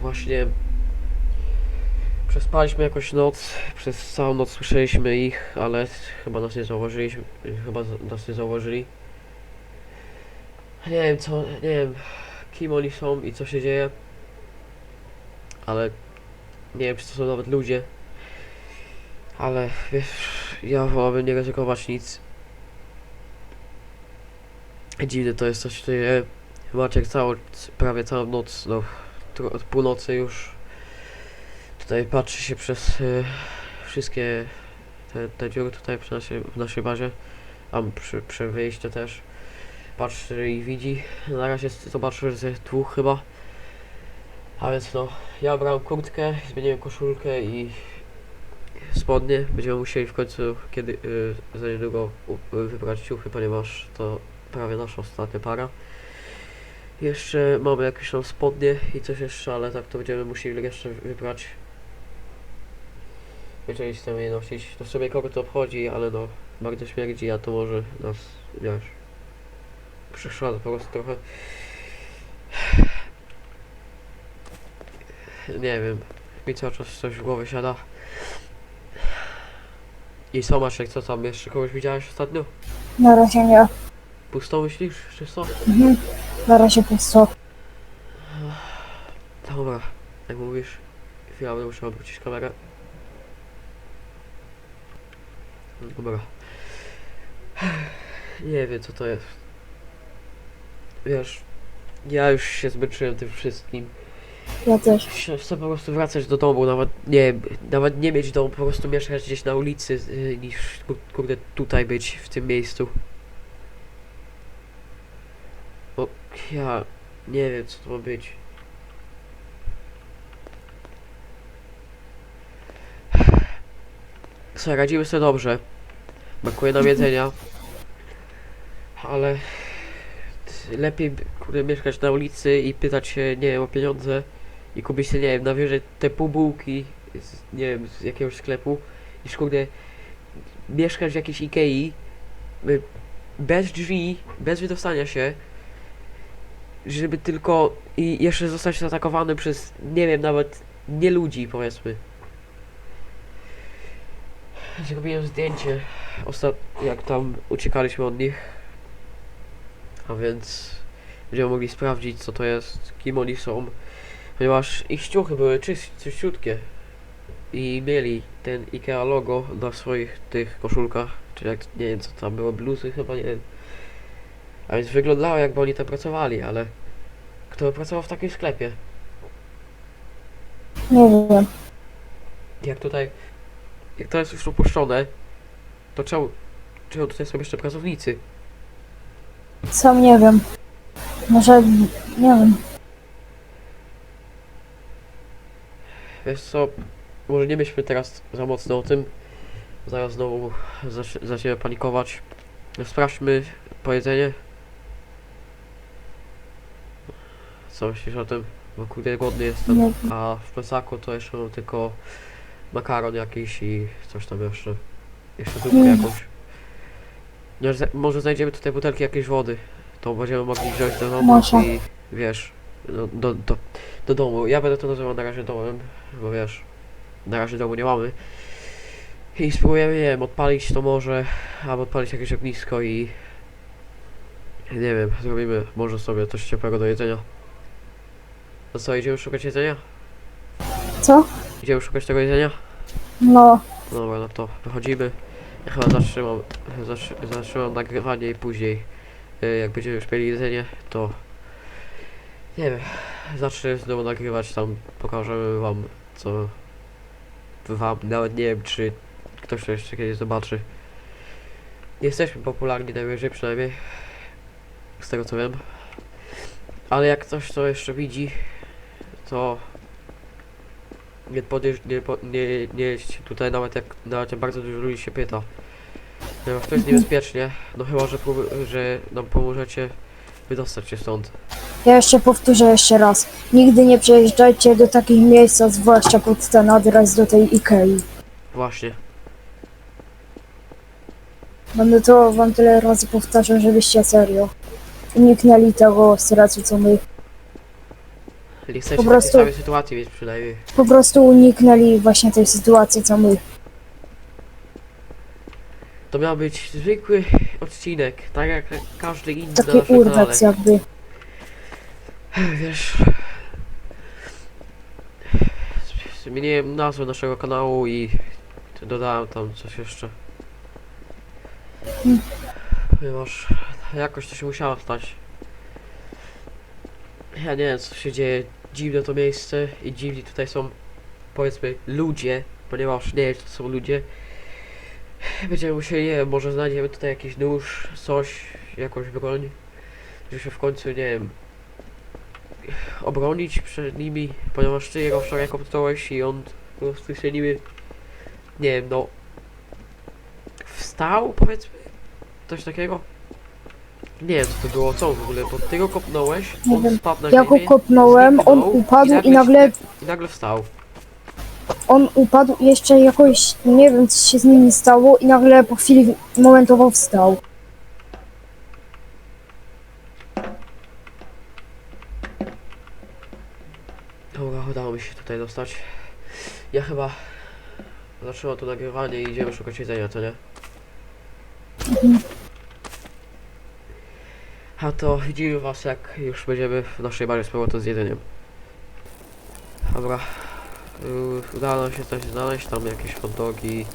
właśnie przespaliśmy jakoś noc, przez całą noc słyszeliśmy ich, ale chyba nas nie zauważyliśmy, chyba nas nie zauważyli. Nie wiem co, nie wiem kim oni są i co się dzieje, ale nie wiem czy to są nawet ludzie, ale wiesz, ja wolałbym nie ryzykować nic. Dziwne to jest, co się dzieje. Maciek całą, prawie całą noc, no od północy już tutaj patrzy się przez y, wszystkie te, te dziury tutaj przy w naszej bazie, a przy, przy wyjściu też patrzy i widzi. Na razie z- że jest dwóch chyba. A więc no, ja brałem kurtkę, zmieniłem koszulkę i spodnie. Będziemy musieli w końcu kiedy y, za niedługo wybrać ciuchy, ponieważ to prawie nasza ostatnia para. Jeszcze mamy jakieś tam spodnie i coś jeszcze, ale tak to będziemy musieli jeszcze wybrać. Jeżeli chcemy je nosić, to sobie kogo to obchodzi, ale no, bardzo śmierdzi, a to może nas, wiesz, przeszkadza po prostu trochę. Nie wiem, mi cały czas coś w głowie siada. I co Maciek, co tam, jeszcze kogoś widziałeś ostatnio? Na razie nie. Pusto myślisz, czy co? Mhm. Na razie pusto. Dobra, jak mówisz, chwila, będę musiał obrócić kamerę. Dobra. Nie wiem co to jest. Wiesz, ja już się zmęczyłem tym wszystkim. Ja też. Chcę po prostu wracać do domu, nawet nie, nawet nie mieć domu, po prostu mieszkać gdzieś na ulicy, y, niż kur- kurde tutaj być, w tym miejscu. Bo ja nie wiem co to ma być. Co, radzimy sobie dobrze. Brakuje nam jedzenia. Ale lepiej kurde, mieszkać na ulicy i pytać się, nie wiem, o pieniądze i kupić sobie, nie wiem, na wieży te pół bułki z, nie wiem, z jakiegoś sklepu niż kurde mieszkać w jakiejś Ikei y, bez drzwi, bez wydostania się żeby tylko i jeszcze zostać zaatakowany przez, nie wiem, nawet nie ludzi, powiedzmy. Zrobiłem zdjęcie, ostat... jak tam uciekaliśmy od nich. A więc będziemy mogli sprawdzić, co to jest, kim oni są. Ponieważ ich ciuchy były czyś, czyściutkie. I mieli ten IKEA logo na swoich tych koszulkach. Czy jak, nie wiem co tam było, bluzy chyba, nie wiem. A więc wyglądało jakby oni tam pracowali, ale kto by pracował w takim sklepie? Nie wiem. Jak tutaj, jak to jest już upuszczone, to czemu, czemu tutaj są jeszcze pracownicy? Sam nie wiem. Może... Nie wiem. Wiesz co, może nie myślmy teraz za mocno o tym. Zaraz znowu zac- zaczniemy panikować. Sprawdźmy pojedzenie. Co myślisz o tym? Bo kurde głodny jestem. A w plecaku to jeszcze mam tylko makaron jakiś i coś tam jeszcze. Jeszcze zupkę jakąś. No, może znajdziemy tutaj butelki jakiejś wody. To będziemy mogli wziąć do domu Może. i wiesz, do, do, do, do domu. Ja będę to nazywał na razie domem, bo wiesz, na razie domu nie mamy. I spróbujemy, nie wiem, odpalić to może, albo odpalić jakieś ognisko i nie wiem, zrobimy może sobie coś ciepłego do jedzenia. No co, idziemy szukać jedzenia? Co? Idziemy szukać tego jedzenia? No. Dobra, no to wychodzimy. Ja chyba zatrzymam, zatrzy- zatrzymam nagrywanie i później, y, jak będziemy już mieli jedzenie, to nie wiem, zacznę znowu nagrywać tam, pokażemy wam, co wam, nawet nie wiem, czy ktoś to jeszcze kiedyś zobaczy. Nie jesteśmy popularni najwyżej przynajmniej, z tego co wiem. Ale jak ktoś to jeszcze widzi, to nie podejrz, nie, nie, nie jeźdź tutaj nawet jak nawet bardzo dużo ludzi się pyta. Ponieważ to jest niebezpiecznie, no chyba, że, że nam pomożecie wydostać się stąd. Ja jeszcze powtórzę jeszcze raz. Nigdy nie przyjeżdżajcie do takich miejsc, a zwłaszcza pod ten adres do tej Ikei. Właśnie. Będę to wam tyle razy powtarzał, żebyście serio uniknęli tego stresu, co my. Nie chcecie Po prostu- samej sytuacji mieć przynajmniej. Po prostu uniknęli właśnie tej sytuacji, co my. To miał być zwykły odcinek, tak jak każdy inny Taki na naszym kanale. jakby. Wiesz... Zmieniłem nazwę naszego kanału i dodałem tam coś jeszcze. Ponieważ jakoś to się musiało stać. Ja nie wiem co się dzieje. Dziwne to miejsce i dziwni tutaj są powiedzmy ludzie, ponieważ nie czy to są ludzie. Będziemy musieli, nie wiem, może znajdziemy tutaj jakiś nóż, coś, jakąś broń, żeby się w końcu, nie wiem, obronić przed nimi, ponieważ ty jego wczoraj kopnąłeś i on po prostu się niby, nie wiem, no, wstał, powiedzmy, coś takiego. Nie wiem, co to było, co w ogóle, bo ty go kopnąłeś, Nie on wiem. spadł na Ja go ziemię, kopnąłem, on zniknął upadł i nagle, I nagle wstał. on upadł i jeszcze jakoś, nie wiem co się z nim stało i nagle po chwili momentowo wstał. Dobra, udało mi się tutaj dostać. Ja chyba zaczęłam to nagrywanie i idziemy szukać jedzenia, co nie? A to widzimy was jak już będziemy w naszej bazie z powrotem z jedzeniem. Dobra. Yy, udało nam się coś znaleźć, tam jakieś hot dogi.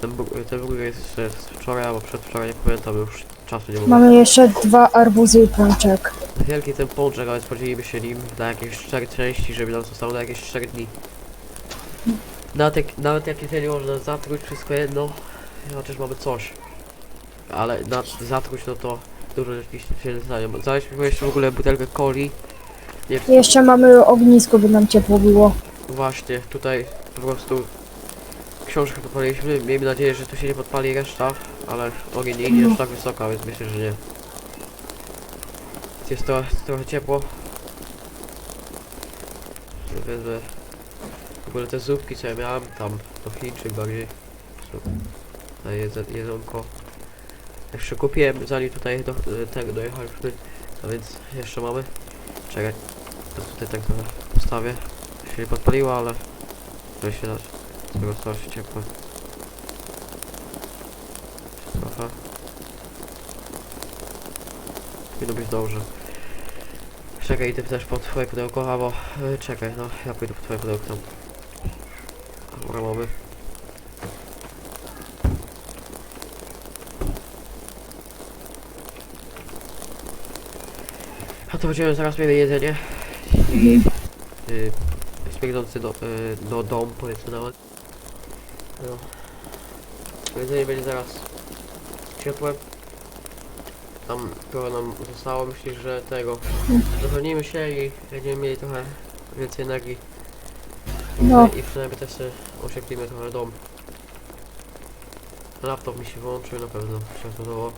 Ten, ten burger jest jeszcze z wczoraj albo przedwczoraj, nie pamiętam już czasu nie mogę. Mamy jeszcze dwa arbuzy i pączek. Wielki ten pączek, ale spodziewaliśmy się nim na jakieś 4 części, żeby nam zostało na jakieś 4 dni. Nawet jak, nawet jak jedzenie można zatruć wszystko jedno, chociaż mamy coś. Ale na zatruć no to dużo rzeczy się nie. Znaleźliśmy jeszcze w ogóle butelkę coli. Nie jeszcze mamy ognisko, by nam ciepło było. właśnie, tutaj po prostu książkę podpaliliśmy. Miejmy nadzieję, że tu się nie podpali reszta, ale ogień nie idzie aż tak wysoko, więc myślę, że nie. Jest to trochę ciepło. Wezmę w ogóle te zupki, co ja miałem tam, to Chińczyk bardziej. Zup. Na jedze, jedzonko. Jeszcze kupiłem, zanim tutaj do, tego dojechaliśmy, a więc jeszcze mamy. Czekaj, to tutaj tak trochę postawię. Się nie podpaliło, ale to się dać. Z tego coś ciepłe. Trochę. Powinno być dobrze. Czekaj, idę też po twoje pudełko, albo... Yy, czekaj, no, ja pójdę po twoje pudełko tam. Dobra, mamy. A to będziemy zaraz mieli jedzenie. I... Yy, śmierdzący do, do dom, powiedzmy nawet. No. Jedzenie będzie zaraz ciepłe. Tam trochę nam zostało, myślę, że tego dopełnimy się i będziemy mieli trochę więcej energii. No. I przynajmniej też oświetlimy trochę dom. Laptop mi się wyłączył na pewno, się to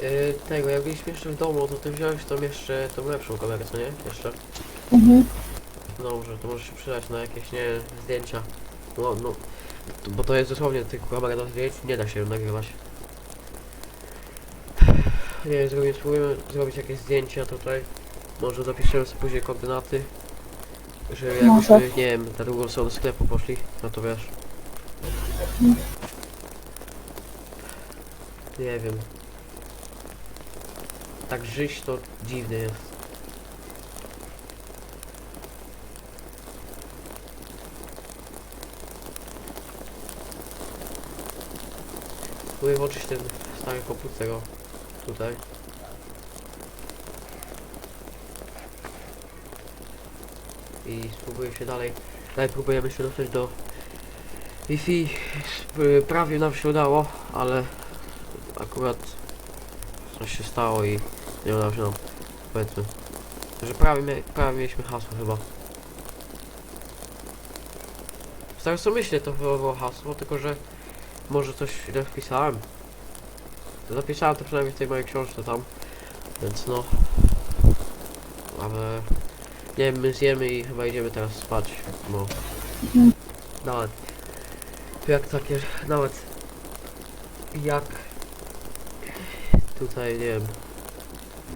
Yy, tego, jak byliśmy jeszcze w domu, to ty wziąłeś tą jeszcze, tą lepszą kamerę, co nie? Jeszcze. Mhm. Dobrze, to może się przydać na jakieś, nie zdjęcia. No, no, to, bo to jest dosłownie tylko kamera do zdjęć, nie da się nagrywać. Nie wiem, zrobimy, spróbujemy zrobić jakieś zdjęcia tutaj. Może dopiszemy sobie później koordynaty. Że Może. jakbyśmy, nie wiem, na drugą stronę sklepu poszli, no to wiesz. Nie wiem. Tak żyć to dziwne jest. Spróbuję włączyć ten stary komputer tutaj. I spróbuję się dalej. Dalej próbujemy się dostać do Wi-Fi. Sp- Prawie nam się udało, ale akurat coś się stało i nie udało się nam. Powiedzmy. Że prawie, prawie mieliśmy hasło chyba. Tego co myślę to było hasło, tylko że może coś źle wpisałem. Zapisałem to przynajmniej w tej mojej książce tam. Więc no. Ale nie wiem, my zjemy i chyba idziemy teraz spać, bo nawet jak takie, nawet jak tutaj, nie wiem,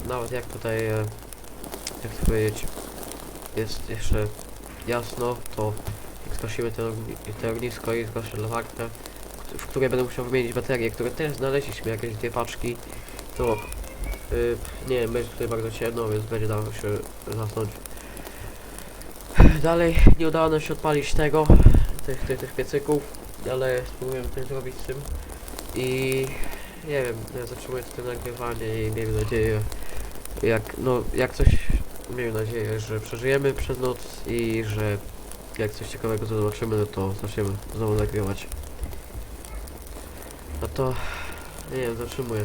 nawet jak tutaj, e, jak to powiedzieć, jest jeszcze jasno, to jak zgasimy te, te ognisko i zgaszę latarkę, w której będę musiał wymienić baterie, które też znaleźliśmy, jakieś dwie paczki, to y, nie wiem, będzie tutaj bardzo ciemno, więc będzie dało się zasnąć. Dalej nie udało nam się odpalić tego, tych, tych, tych piecyków, ale spróbujemy coś zrobić z tym i nie wiem, ja zatrzymuję to nagrywanie i miejmy nadzieję, jak, no, jak coś, miejmy nadzieję, że przeżyjemy przez noc i że jak coś ciekawego zobaczymy, no to zaczniemy znowu nagrywać. No to, nie wiem, zatrzymuję.